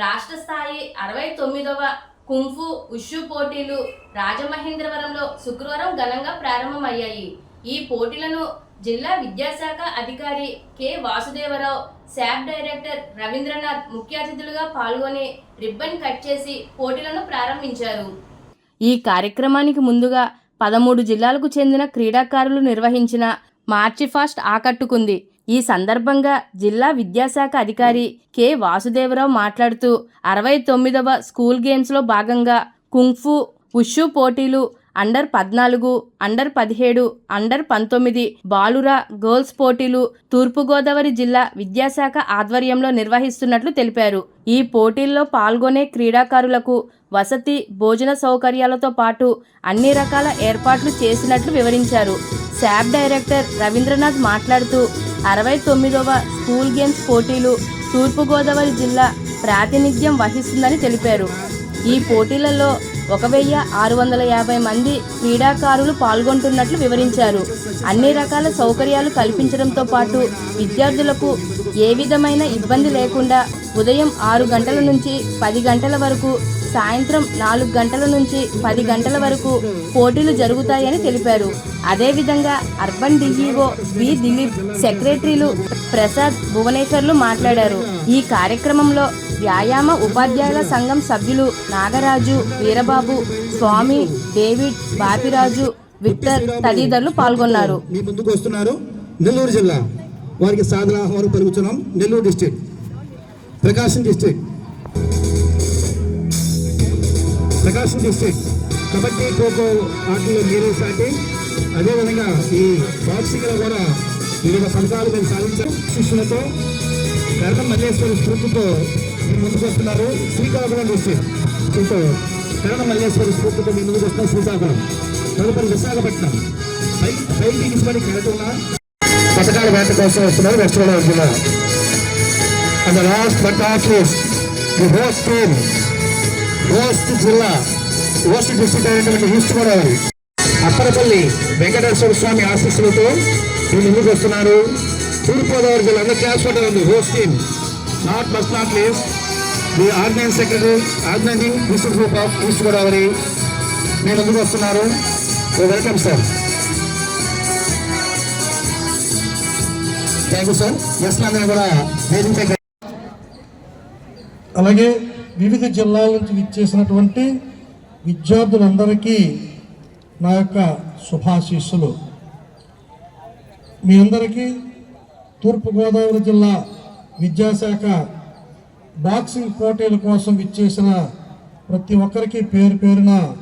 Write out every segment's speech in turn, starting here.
రాష్ట్ర స్థాయి అరవై తొమ్మిదవ కుంఫు ఉషు పోటీలు రాజమహేంద్రవరంలో శుక్రవారం ఘనంగా ప్రారంభమయ్యాయి. ఈ పోటీలను జిల్లా విద్యాశాఖ అధికారి K. Vasudevarao SAAP director Ravindranath ముఖ్య అతిథులుగా పాల్గొని రిబ్బన్ కట్ చేసి పోటీలను ప్రారంభించారు. ఈ కార్యక్రమానికి ముందుగా పదమూడు జిల్లాలకు చెందిన క్రీడాకారులు నిర్వహించిన మార్చి ఫాస్ట్ ఆకట్టుకుంది. ఈ సందర్భంగా జిల్లా విద్యాశాఖ అధికారి కె. వాసుదేవరావు మాట్లాడుతూ అరవై తొమ్మిదవ స్కూల్ గేమ్స్లో భాగంగా కుంగ్ఫు ఉషు పోటీలు అండర్ పద్నాలుగు అండర్ పదిహేడు అండర్ పంతొమ్మిది బాలుర గర్ల్స్ పోటీలు తూర్పుగోదావరి జిల్లా విద్యాశాఖ ఆధ్వర్యంలో నిర్వహిస్తున్నట్లు తెలిపారు. ఈ పోటీల్లో పాల్గొనే క్రీడాకారులకు వసతి భోజన సౌకర్యాలతో పాటు అన్ని రకాల ఏర్పాట్లు చేసినట్లు వివరించారు. శాబ్ డైరెక్టర్ రవీంద్రనాథ్ మాట్లాడుతూ అరవై తొమ్మిదవ స్కూల్ గేమ్స్ పోటీలు తూర్పుగోదావరి జిల్లా ప్రాతినిధ్యం వహిస్తుందని తెలిపారు. ఈ పోటీలలో ఒక వెయ్యి ఆరు వందల యాభై మంది క్రీడాకారులు పాల్గొంటున్నట్లు వివరించారు. అన్ని రకాల సౌకర్యాలు కల్పించడంతో పాటు విద్యార్థులకు ఏ విధమైన ఇబ్బంది లేకుండా ఉదయం ఆరు గంటల నుంచి పది గంటల వరకు సాయంత్రం నాలుగు గంటల నుంచి పది గంటల వరకు పోటీలు జరుగుతాయని తెలిపారు. అదేవిధంగా అర్బన్ డిఈఓ బి దిలీప్ సెక్రటరీలు ప్రసాద్ భువనేశ్వర్లు మాట్లాడారు. ఈ కార్యక్రమంలో వ్యాయామ ఉపాధ్యాయుల సంఘం సభ్యులు నాగరాజు వీరబాబు స్వామి డేవిడ్ బాపిరాజు విక్టర్ తదితరులు పాల్గొన్నారు. మీ ముందుకు వస్తున్నారు నెల్లూరు జిల్లా. వారికి సాధన ఆహ్వానం పలుకుతున్నాం. నెల్లూరు డిస్టిక్ ప్రకాశం డిస్టిక్ ప్రకాశం చూస్తే కబడ్డీ ఖోఖో ఆటల్లో మీరు సాటి అదేవిధంగా ఈ బాక్సింగ్లో కూడా వివిధ పథకాలు మేము సాధించారు శిష్యులతో కరణం మల్లేశ్వరి స్ఫూర్తితో మీ ముందుకు వస్తున్నారు. శ్రీకాకుళం చూస్తే దీంతో కరణ మల్లేశ్వరి స్ఫూర్తితో మీ ముందుకు వస్తున్నారు శ్రీకాకుళం. తదుపరి విశాఖపట్నం. పై పైకి ఇసుబడి కడుతున్న. పథకాల వేట కోసం వస్తున్నారు వెస్ట్ గోదావరి జిల్లా. And last but not least the host team host జిల్లా ఓస్ట్ డిస్ట్రిక్ట్ అయినటువంటి ఈస్ట్ గోదావరి అప్పరపల్లి వెంకటేశ్వర స్వామి ఆశీస్సులతో మీరు ముందుకు వస్తున్నారు. తూర్పుగోదావరి జిల్లా అందరూ క్లాస్ ఫోటో ఉంది. Host team not but not least the organise secretary organising district group of east Godavari మీరు ముందుకు వస్తున్నారు. Welcome sir thank you sir yes అందరూ కూడా వేదిక అలాగే వివిధ జిల్లాల నుంచి విచ్చేసినటువంటి విద్యార్థులందరికీ నా యొక్క శుభాశీస్సులు. మీ అందరికీ తూర్పుగోదావరి జిల్లా విద్యాశాఖ బాక్సింగ్ పోటీల కోసం విచ్చేసిన ప్రతి ఒక్కరికి పేరు పేరున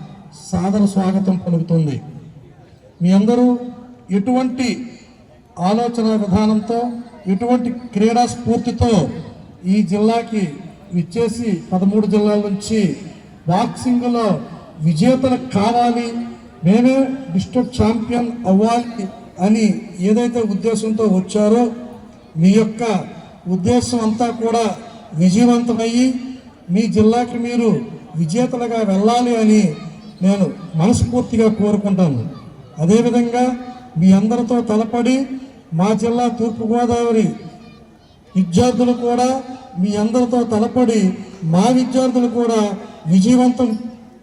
సాదర స్వాగతం పలుకుతుంది. మీ అందరూ ఎటువంటి ఆలోచన విధానంతో ఎటువంటి క్రీడా స్ఫూర్తితో ఈ జిల్లాకి విచ్చేసి పదమూడు జిల్లాల నుంచి బాక్సింగ్లో విజేతలు కావాలి మేమే డిస్ట్రిక్ట్ ఛాంపియన్ అవ్వాలి అని ఏదైతే ఉద్దేశంతో వచ్చారో మీ యొక్క ఉద్దేశం అంతా కూడా విజయవంతమయ్యి మీ జిల్లాకి మీరు విజేతలుగా వెళ్ళాలి అని నేను మనస్ఫూర్తిగా కోరుకుంటాను. అదేవిధంగా మీ అందరితో తలపడి మా జిల్లా తూర్పుగోదావరి విద్యార్థులు కూడా మీ అందరితో తలపడి మా విద్యార్థులు కూడా విజయవంతం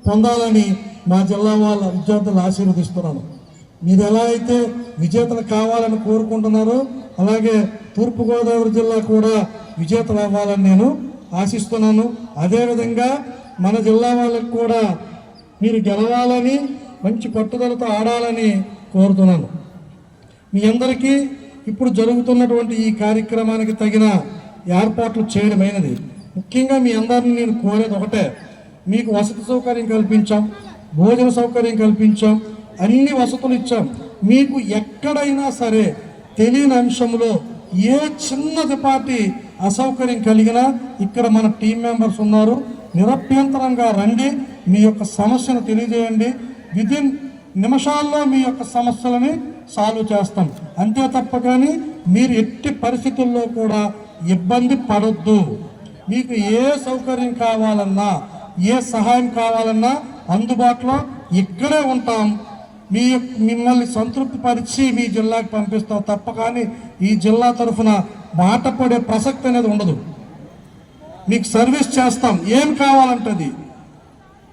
పొందాలని మా జిల్లా వాళ్ళ విద్యార్థులు ఆశీర్వదిస్తున్నాను మీరు ఎలా అయితే విజేతలు కావాలని కోరుకుంటున్నారో అలాగే తూర్పుగోదావరి జిల్లా కూడా విజేతలు అవ్వాలని నేను ఆశిస్తున్నాను. అదేవిధంగా మన జిల్లా వాళ్ళకి కూడా మీరు గెలవాలని మంచి పట్టుదలతో ఆడాలని కోరుతున్నాను. మీ అందరికీ ఇప్పుడు జరుగుతున్నటువంటి ఈ కార్యక్రమానికి తగిన ఏర్పాట్లు చేయడమైనది. ముఖ్యంగా మీ అందరిని నేను కోరేది ఒకటే. మీకు వసతి సౌకర్యం కల్పించాం భోజన సౌకర్యం కల్పించాం అన్ని వసతులు ఇచ్చాం. మీకు ఎక్కడైనా సరే తెలియని అంశంలో ఏ చిన్నదిపాటి అసౌకర్యం కలిగినా ఇక్కడ మన టీం మెంబర్స్ ఉన్నారు. నిరభ్యంతరంగా రండి మీ యొక్క సమస్యను తెలియజేయండి. విదిన్ నిమిషాల్లో మీ యొక్క సమస్యలని సాల్వ్ చేస్తాం. అంతే తప్ప కానీ మీరు ఎట్టి పరిస్థితుల్లో కూడా ఇబ్బంది పడొద్దు. మీకు ఏ సౌకర్యం కావాలన్నా ఏ సహాయం కావాలన్నా అందుబాటులో ఇక్కడే ఉంటాం. మీ మిమ్మల్ని సంతృప్తి పరిచి మీ జిల్లాకి పంపిస్తాం. తప్ప కానీ ఈ జిల్లా తరఫున మాట పడే ప్రసక్తి అనేది ఉండదు. మీకు సర్వీస్ చేస్తాం. ఏం కావాలంటది?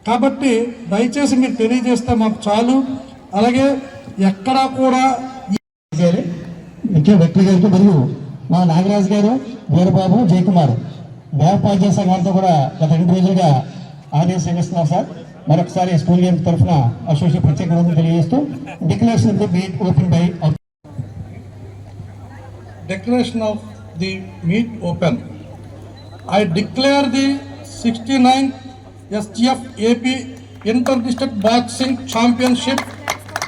కాబట్టి దయచేసి మీరు తెలియజేస్తే మాకు చాలు. అలాగే ఎక్కడా కూడా ముఖ్య వ్యక్తి గారికి మరియు మా నాగరాజు గారు వీరబాబు జయకుమార్ దేవపాధ్యాయ సంఘాలతో కూడా గత రెండు రోజులుగా ఆదేశం ఇస్తున్నారు సార్. మరొకసారి స్కూల్ గేమ్ తరఫున అసోసియేషన్ ప్రత్యేక తెలియజేస్తూ declaration meet open by declaration of the meet open I declare the sixty nine SGF AP inter district boxing championship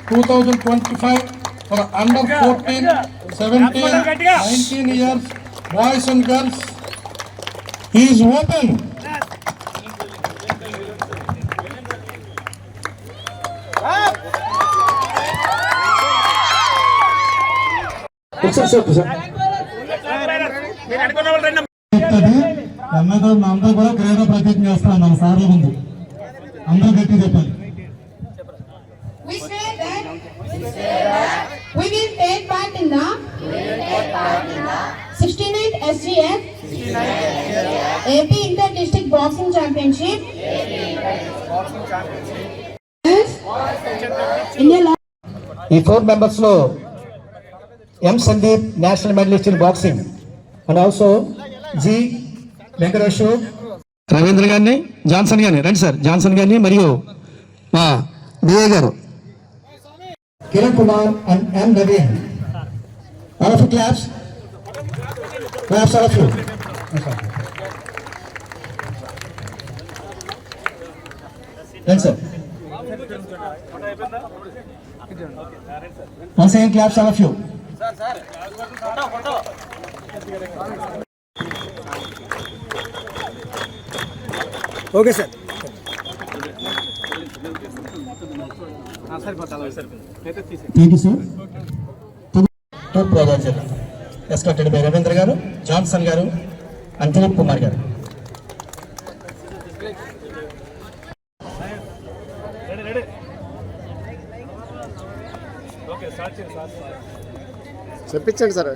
2025 for under 14, 17, 19 years boys and girls. Is open. అందరూ అందరూ కూడా క్రీడా ప్రతిజ్ఞ చేస్తున్నాం. మన సార్ల ముందు. అందరూ గట్టి చెప్పాలి we will take part in the 69th SGF AP Inter District Boxing Championship. Yes. India la- ఈ ఫోర్ మెంబర్స్లో M Sandeep national medalist in boxing and also G Venkatesh Ravindra గారిని జాన్సన్ గారిని రండి సార్ జాన్సన్ గారిని మరియు మా DA గారు Kiran Kumar and M Naveen all of claps claps all of you రండి sir Once again, claps all of you. Okay sir Thank you, sir. Escorted by Ravindra గారు Johnson గారు and Dilip Kumar గారు. చెప్పించండి sir.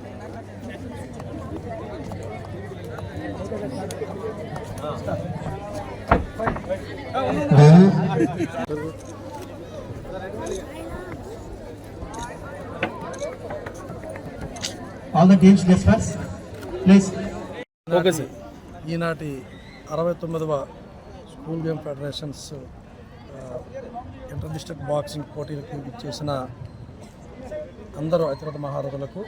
All the teams please okay sir ఈనాటి అరవై తొమ్మిదవ school game federations inter district boxing పోటీలకు ఇచ్చేసిన అందరూ అతిరథ మహారథులకు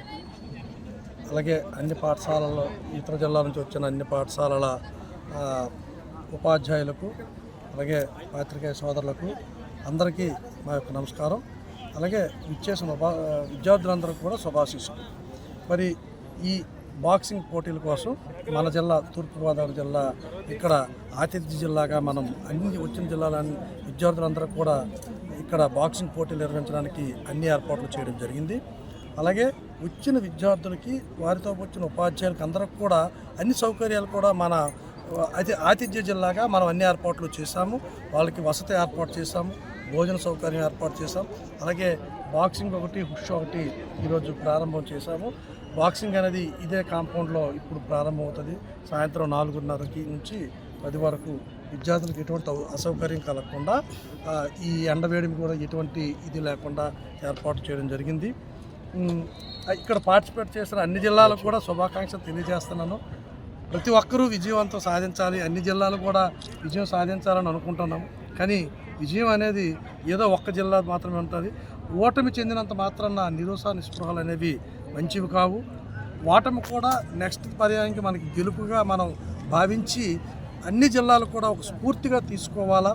అలాగే అన్ని పాఠశాలలో ఇతర జిల్లాల నుంచి వచ్చిన అన్ని పాఠశాలల ఉపాధ్యాయులకు అలాగే పాత్రికేయ సోదరులకు అందరికీ మా యొక్క నమస్కారం. అలాగే ఇచ్చేసిన ఉపా విద్యార్థులందరికీ కూడా శుభాశీస్సులు. మరి ఈ బాక్సింగ్ పోటీల కోసం మన జిల్లా తూర్పుగోదావరి జిల్లా ఇక్కడ ఆతిథ్య జిల్లాగా మనం అన్ని వచ్చిన జిల్లాలని విద్యార్థులందరూ కూడా ఇక్కడ బాక్సింగ్ పోటీలు నిర్వహించడానికి అన్ని ఏర్పాట్లు చేయడం జరిగింది. అలాగే వచ్చిన విద్యార్థులకి వారితో వచ్చిన ఉపాధ్యాయులకి అందరికి కూడా అన్ని సౌకర్యాలు కూడా మన అయితే ఆతిథ్య జిల్లాగా మనం అన్ని ఏర్పాట్లు చేశాము. వాళ్ళకి వసతి ఏర్పాటు చేశాము భోజన సౌకర్యం ఏర్పాటు చేశాం. అలాగే బాక్సింగ్ ఒకటి హుష్ ఒకటి ఈరోజు ప్రారంభం చేశాము. బాక్సింగ్ అనేది ఇదే కాంపౌండ్లో ఇప్పుడు ప్రారంభమవుతుంది. సాయంత్రం నాలుగున్నరకి నుంచి పది వరకు విద్యార్థులకు ఎటువంటి అసౌకర్యం కలగకుండా ఈ ఈ ఎండవేడిమి కూడా ఎటువంటి ఇది లేకుండా ఏర్పాటు చేయడం జరిగింది. ఇక్కడ పార్టిసిపేట్ చేసిన అన్ని జిల్లాలకు కూడా శుభాకాంక్షలు తెలియజేస్తున్నాను. ప్రతి ఒక్కరూ విజయవంతం సాధించాలి. అన్ని జిల్లాలు కూడా విజయం సాధించాలని అనుకుంటున్నాం కానీ విజయం అనేది ఏదో ఒక్క జిల్లా మాత్రమే ఉంటుంది. ఓటమి చెందినంత మాత్రాన నిరోసా నిస్పృహలు అనేవి మంచివి కావు. ఓటమి కూడా నెక్స్ట్ పర్యాయానికి మనకి గెలుపుగా మనం భావించి అన్ని జిల్లాలు కూడా ఒక స్ఫూర్తిగా తీసుకోవాలా.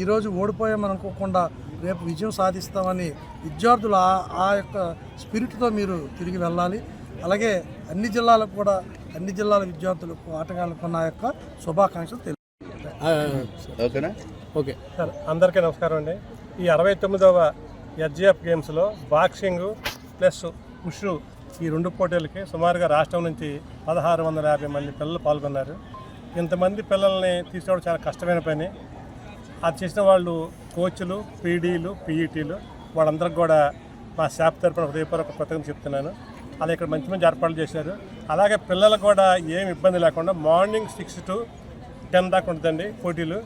ఈరోజు ఓడిపోయామని అనుకోకుండా రేపు విజయం సాధిస్తామని విద్యార్థులు ఆ ఆ యొక్క స్పిరిట్తో మీరు తిరిగి వెళ్ళాలి. అలాగే అన్ని జిల్లాలకు కూడా అన్ని జిల్లాల విద్యార్థులకు ఆటగాళ్ళకు నా యొక్క శుభాకాంక్షలు తెలియ ఓకేనా? ఓకే. సార్. అందరికీ నమస్కారం అండి. ఈ అరవై తొమ్మిదవ ఎస్జిఎఫ్ గేమ్స్లో బాక్సింగ్ ప్లస్ ఉషు ఈ రెండు పోటీలకి సుమారుగా రాష్ట్రం నుంచి పదహారు వందల యాభై మంది పిల్లలు పాల్గొన్నారు. ఇంతమంది పిల్లల్ని తీసుకోవడం చాలా కష్టమైన పని. అది చేసిన వాళ్ళు కోచ్లు పీడీలు పీఈటీలు వాళ్ళందరికి కూడా మా షాప్ తరపున హృదయపూర్వక కృతజ్ఞత చెప్తున్నాను. అలా ఇక్కడ మంచి మంచి ఏర్పాట్లు చేశారు. అలాగే పిల్లలు కూడా ఏం ఇబ్బంది లేకుండా మార్నింగ్ సిక్స్ టు టెన్ దాకా ఉంటుందండి పోటీలు.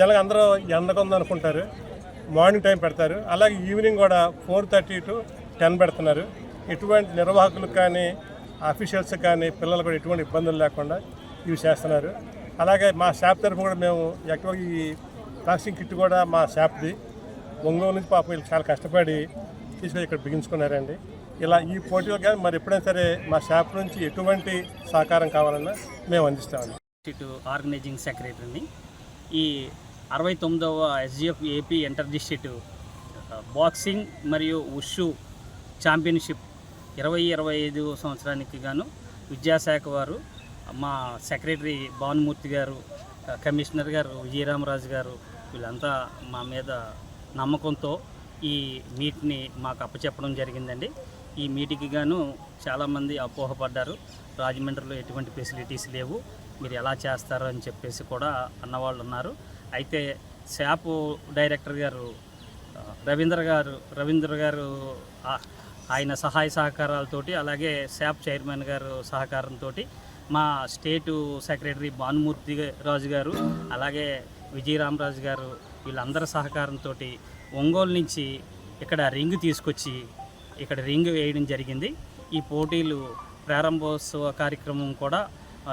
జనగా అందరూ ఎండగా ఉందనుకుంటారు. మార్నింగ్ టైం పెడతారు. అలాగే ఈవినింగ్ కూడా ఫోర్ థర్టీ టు టెన్ పెడుతున్నారు. ఎటువంటి నిర్వాహకులకు కానీ ఆఫీషియల్స్ కానీ పిల్లలు కూడా ఎటువంటి ఇబ్బందులు లేకుండా ఇవి చేస్తున్నారు. అలాగే మా షాప్ తరఫు కూడా మేము ఎక్కువ ఈ ప్లాస్టిక్ కిట్ కూడా మా షాప్ది ఒంగోలు నుంచి పాపం వీళ్ళు చాలా కష్టపడి తీసుకొని ఇక్కడ బిగించుకున్నారండి. ఇలా ఈ పోటీలు కానీ మరి ఎప్పుడైనా సరే మా షాప్ నుంచి ఎటువంటి సహకారం కావాలన్నా మేము అందిస్తామండి. ఆర్గనైజింగ్ సెక్రటరీని ఈ అరవై తొమ్మిదవ SGF AP inter district boxing మరియు ఉషు ఛాంపియన్షిప్ ఇరవై ఇరవై ఐదు సంవత్సరానికి గాను విద్యాశాఖ వారు మా సెక్రటరీ భానుమూర్తి గారు కమిషనర్ గారు విజయరామరాజు గారు వీళ్ళంతా మా మీద నమ్మకంతో ఈ మీట్ని మాకు అప్పచెప్పడం జరిగిందండి. ఈ మీటింగ్కి గాను చాలామంది అపోహపడ్డారు. రాజమండ్రిలో ఎటువంటి ఫెసిలిటీస్ లేవు. మీరు ఎలా చేస్తారు అని చెప్పేసి కూడా అన్నవాళ్ళు ఉన్నారు అయితే శాప్ డైరెక్టర్ గారు రవీంద్ర గారు రవీంద్ర గారు ఆయన సహాయ సహకారాలతోటి అలాగే శాప్ చైర్మన్ గారు సహకారంతో మా స్టేటు సెక్రటరీ భానుమూర్తి రాజు గారు అలాగే విజయరామరాజు గారు వీళ్ళందరి సహకారంతో ఒంగోలు నుంచి ఇక్కడ రింగ్ తీసుకొచ్చి ఇక్కడ రింగ్ వేయడం జరిగింది. ఈ పోటీలు ప్రారంభోత్సవ కార్యక్రమం కూడా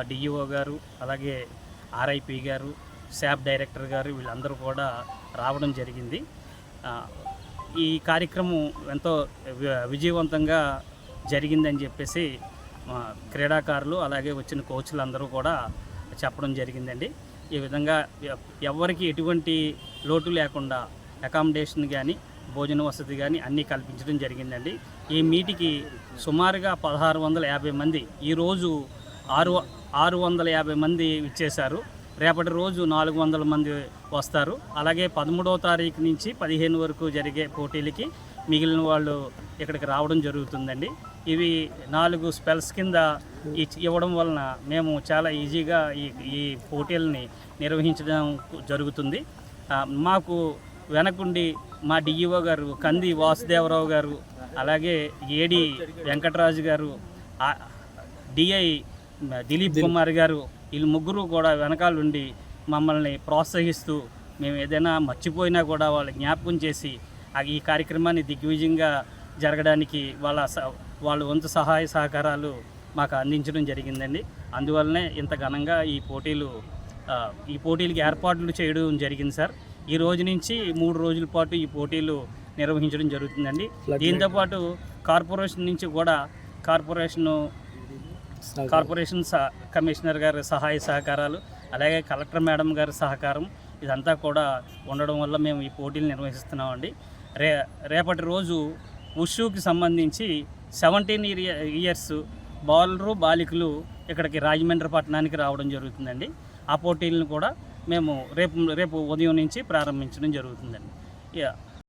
డిఈఓ గారు అలాగే ఆర్ఐపి గారు శాప్ డైరెక్టర్ గారు వీళ్ళందరూ కూడా రావడం జరిగింది. ఈ కార్యక్రమం ఎంతో విజయవంతంగా జరిగిందని చెప్పేసి క్రీడాకారులు అలాగే వచ్చిన కోచ్లు అందరూ కూడా చెప్పడం జరిగిందండి. ఈ విధంగా ఎవరికి ఎటువంటి లోటు లేకుండా అకామిడేషన్ కానీ భోజన వసతి కానీ అన్నీ కల్పించడం జరిగిందండి. ఈ మీటికి సుమారుగా పదహారు వందల యాభై మంది ఈరోజు ఆరు ఆరు వందల యాభై మంది ఇచ్చేశారు. రేపటి రోజు నాలుగు వందల మంది వస్తారు. అలాగే పదమూడవ తారీఖు నుంచి పదిహేను వరకు జరిగే పోటీలకి మిగిలిన వాళ్ళు ఇక్కడికి రావడం జరుగుతుందండి. ఇవి నాలుగు స్పెల్స్ కింద ఇవ్వడం వలన మేము చాలా ఈజీగా ఈ ఈ పోటీలని నిర్వహించడం జరుగుతుంది. మాకు వెనకుండి మా డిఈఓ గారు కంది వాసుదేవరావు గారు అలాగే ఏడి వెంకటరాజు గారు డిఐ దిలీప్. కుమార్ గారు వీళ్ళు ముగ్గురు కూడా వెనకాలండి మమ్మల్ని ప్రోత్సహిస్తూ మేము ఏదైనా మర్చిపోయినా కూడా వాళ్ళు జ్ఞాపకం చేసి ఈ కార్యక్రమాన్ని దిగ్విజయంగా జరగడానికి వాళ్ళ వాళ్ళ వంతు సహాయ సహకారాలు మాకు అందించడం జరిగిందండి. అందువల్లనే ఇంత ఘనంగా ఈ పోటీలు ఈ పోటీలకి ఏర్పాట్లు చేయడం జరిగింది సార్. ఈ రోజు నుంచి మూడు రోజుల పాటు ఈ పోటీలు నిర్వహించడం జరుగుతుందండి. దీంతోపాటు కార్పొరేషన్ నుంచి కూడా కార్పొరేషను కార్పొరేషన్ కమిషనర్ గారి సహాయ సహకారాలు అలాగే కలెక్టర్ మేడం గారి సహకారం ఇదంతా కూడా ఉండడం వల్ల మేము ఈ పోటీలు నిర్వహిస్తున్నామండి. రే రేపటి రోజు ఉషుకి సంబంధించి సెవెంటీన్ ఇయర్స్ బాలరు బాలికలు ఇక్కడికి రాజమండ్రి పట్టణానికి రావడం జరుగుతుందండి. ఆ పోటీలను కూడా మేము రేపు రేపు ఉదయం నుంచి ప్రారంభించడం జరుగుతుందండి. ఇక